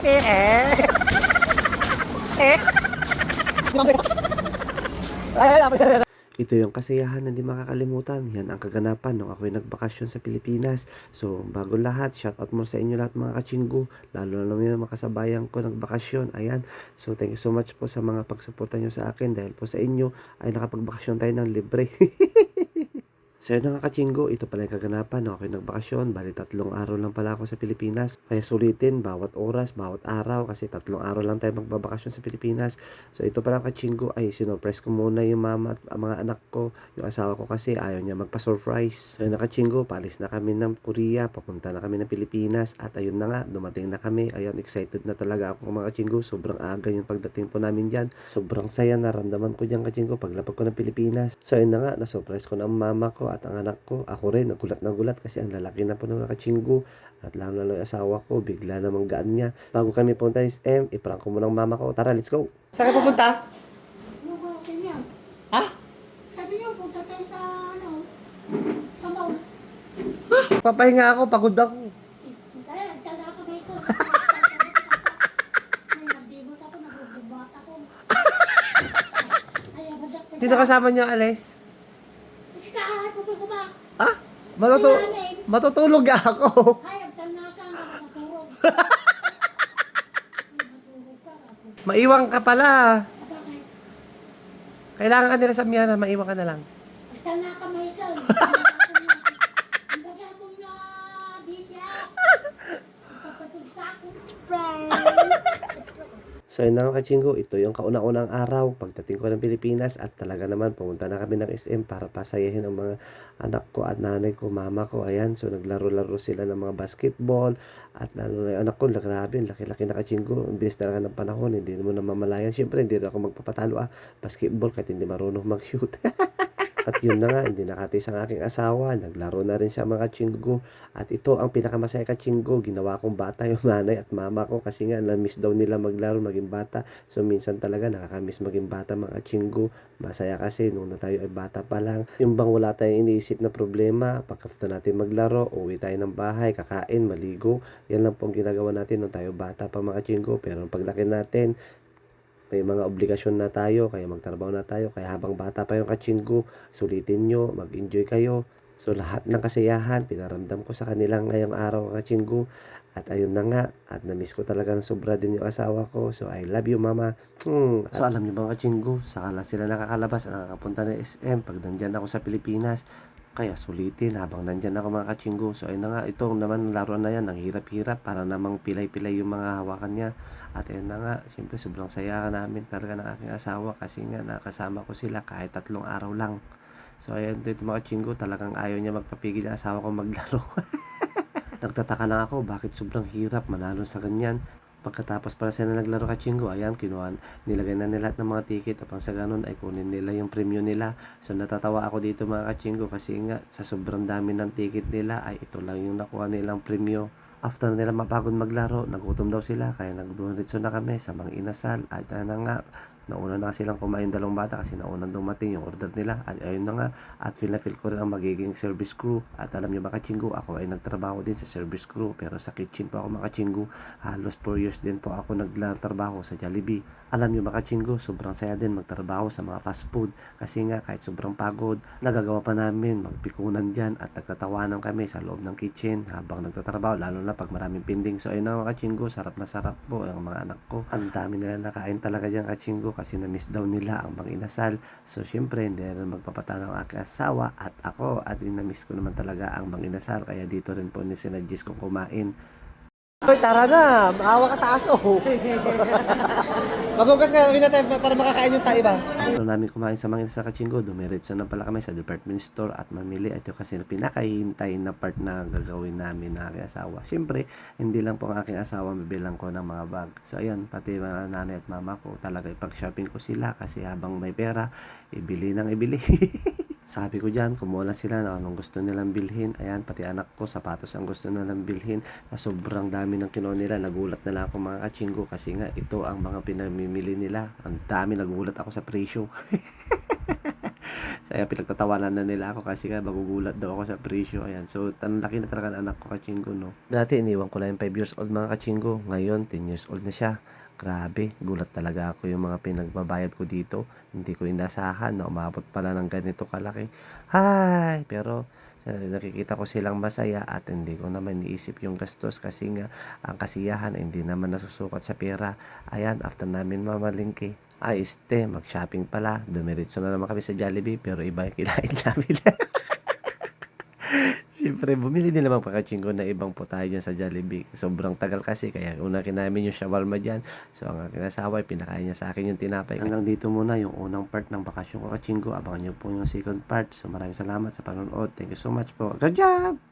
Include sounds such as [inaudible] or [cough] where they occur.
Eh, eh. Eh. Ito yung kasiyahan na hindi makakalimutan. Yan ang kaganapan nung ako'y nagbakasyon sa Pilipinas. So, bago lahat, shout out mo sa inyo lahat mga kachinggo. Lalo na yung makasabayan ko nagbakasyon. Ayan. So, thank you so much po sa mga pagsuporta nyo sa akin. Dahil po sa inyo ay nakapagbakasyon tayo ng libre. [laughs] So yun nga kachinggo, ito pala yung kaganapan. No? Ako'y nagbakasyon, bali tatlong araw lang pala ako sa Pilipinas. Kaya sulitin, bawat oras, bawat araw, kasi tatlong araw lang tayo magbabakasyon sa Pilipinas. So ito pala kachinggo, ay sinurprise ko muna yung mama at mga anak ko. Yung asawa ko kasi ayaw niya magpa-surprise. So yun na kachinggo, palis na kami ng Korea, papunta na kami ng Pilipinas. At ayun na nga, dumating na kami. Ayun, excited na talaga ako mga kachinggo. Sobrang aga yung pagdating po namin dyan. Sobrang saya naramdaman ko dyan kachinggo paglapag ko ng Pilipinas. So yun na nga, na-surprise ko na ang mama ko at ang anak ko. Ako rin, nagulat na gulat kasi ang lalaki na po ng nakachinggo. At lalo na yung asawa ko, bigla namang gaan niya. Bago kami punta sa SM, iprank ko muna ang mama ko. Tara, let's go! Saan ka pupunta? Ano ba sa inyo? Ha? Sabi niyo, punta tayo sa ano, sa mall. Papahinga ako, pagod ako. Saya, nagtala ito? [laughs] Ako, [laughs] abadak pa Sino kasama niyo, Ales? Kasi kahat ko pa ko ba? Ha? Matutu matutulog ako. Ay, nagtala ka, nakatulog. Natulog [laughs] ka ako. Maiwang ka pala. Bakit? Kailangan ka nila sa Miana, maiwan ka na lang. Nagtala ka, Michael. [laughs] Ang baga akong na disya. Kapatid sa akong friend. [laughs] So yun na kachinggo, ito yung kauna-unang araw pagdating ko ng Pilipinas at talaga naman pumunta na kami ng SM para pasayahin ang mga anak ko at nanay ko, mama ko. Ayan, so naglaro-laro sila ng mga basketball at lalo na yung anak ko, grabe, laki-laki na kachinggo. Ang bilis talaga ng panahon, hindi mo na mamalayan. Siyempre, hindi na ako magpapatalo ah, basketball kahit hindi marunong mag-shoot. [laughs] At yun na nga, hindi nakatis ang aking asawa. Naglaro na rin siya mga chinggo. At ito ang pinakamasaya ka chinggo. Ginawa kong bata yung nanay at mama ko kasi nga na-miss daw nila maglaro maging bata. So minsan talaga nakakamiss maging bata mga chinggo. Masaya kasi nung na tayo ay bata pa lang. Yung bang wala tayong iniisip na problema. Pagkafta natin maglaro, uwi tayo ng bahay, kakain, maligo. Yan lang pong ginagawa natin nung tayo bata pa mga chinggo. Pero paglaki natin, may mga obligasyon na tayo, kaya magtrabaho na tayo, kaya habang bata pa yung kachinggo, sulitin nyo, mag-enjoy kayo. So lahat ng kasiyahan, pinaramdam ko sa kanilang ngayong araw kachinggo. At ayun na nga, at na-miss ko talaga ng sobra din yung asawa ko. So I love you mama. Hmm. So alam niyo ba kachinggo, saka lang sila nakakalabas, nakakapunta ng SM pag nandyan ako sa Pilipinas. Kaya sulitin habang nandyan ako mga kachinggo. So ayun na nga, ito naman laro na yan, ang hirap-hirap para namang pilay-pilay yung mga hawakan niya. At ayun na nga, siyempre sobrang saya namin talaga ng aking asawa kasi nga nakasama ko sila kahit tatlong araw lang. So ayun dito mga chinggo, talagang ayaw niya magpapigil yung asawa ko maglaro. [laughs] Nagtataka lang ako, bakit sobrang hirap manalo sa ganyan. Pagkatapos para sila naglaro ka chinggo, ayan, kinuha, nilagay na nila lahat ng mga ticket upang sa ganun ay kunin nila yung premium nila. So natatawa ako dito mga kachinggo kasi nga sa sobrang dami ng ticket nila ay ito lang yung nakuha nilang premium. After nila mapagod maglaro, nagutom daw sila kaya nagduritso na kami sa mga inasal at ano nga, nauna na silang kumain dalawang bata kasi naunang dumating yung order nila. At ayun na nga at feel na feel ko rin ang magiging service crew. At alam niyo ba kachinggo ako ay nagtrabaho din sa service crew pero sa kitchen po ako makachinggo halos 4 years din po ako nagtrabaho sa Jollibee. Alam niyo ba kachinggo sobrang saya din magtrabaho sa mga fast food. Kasi nga kahit sobrang pagod nagagawa pa namin magpikunan dyan at nagtatawanan kami sa loob ng kitchen habang nagtatrabaho lalo na pag maraming pending. So ayun na mga kachinggo sarap na sarap po ang mga anak ko. Ang dami nila nakain talaga dyan kachinggo kasi na-miss daw nila ang mga inasal. So syempre hindi rin magpapatalo ang aking asawa at ako. At na-miss ko naman talaga ang mga inasal. Kaya dito rin po ni sinadjis kong kumain Hoy, tara na. Maawa ka sa aso. [laughs] Magugas ka namin natin para makakain yung taiba. So namin kumain sa mga sa Kachinggo, dumiretso na pala kami sa department store at mamili. Ito kasi na pinakahihintay na part na gagawin namin na aking asawa. Siyempre, hindi lang po ang aking asawa mabilang ko ng mga bag. So ayun, pati mga nanay at mama ko talaga ipag-shopping ko sila kasi habang may pera, ibili nang ibili. [laughs] Sabi ko dyan, kumuha lang sila na anong gusto nilang bilhin. Ayan, pati anak ko, sapatos ang gusto nilang bilhin. Na sobrang dami ng kinuha nila. Nagulat na lang ako mga kachinggo kasi nga ito ang mga pinamimili nila. Ang dami, nagulat ako sa presyo. [laughs] Saya pinagtatawanan na nila ako kasi nga magugulat daw ako sa presyo. Ayan. So, tan laki na talaga ng anak ko kachingo, no? Dati, iniwan ko lang yung 5 years old mga kachingo. Ngayon, 10 years old na siya. Grabe, gulat talaga ako yung mga pinagbabayad ko dito. Hindi ko inasahan na umabot pala ng ganito kalaki. Hay! Pero, nakikita ko silang masaya at hindi ko naman iisip yung gastos kasi nga ang kasiyahan hindi naman nasusukat sa pera. Ayan, after namin mamalingki, ay este, mag-shopping pala. Dumiritso na naman kami sa Jollibee pero iba yung kinain [laughs] namin. Siyempre, bumili din naman pakachingko na ibang putahe dyan sa Jollibee. Sobrang tagal kasi, kaya una kinamin yung shawarma dyan. So, ang aking asawa, pinakain niya sa akin yung tinapay. Hanggang dito muna yung unang part ng bakasyon ko kachingo. Abangan niyo po yung second part. So, maraming salamat sa panonood. Thank you so much po. Good job!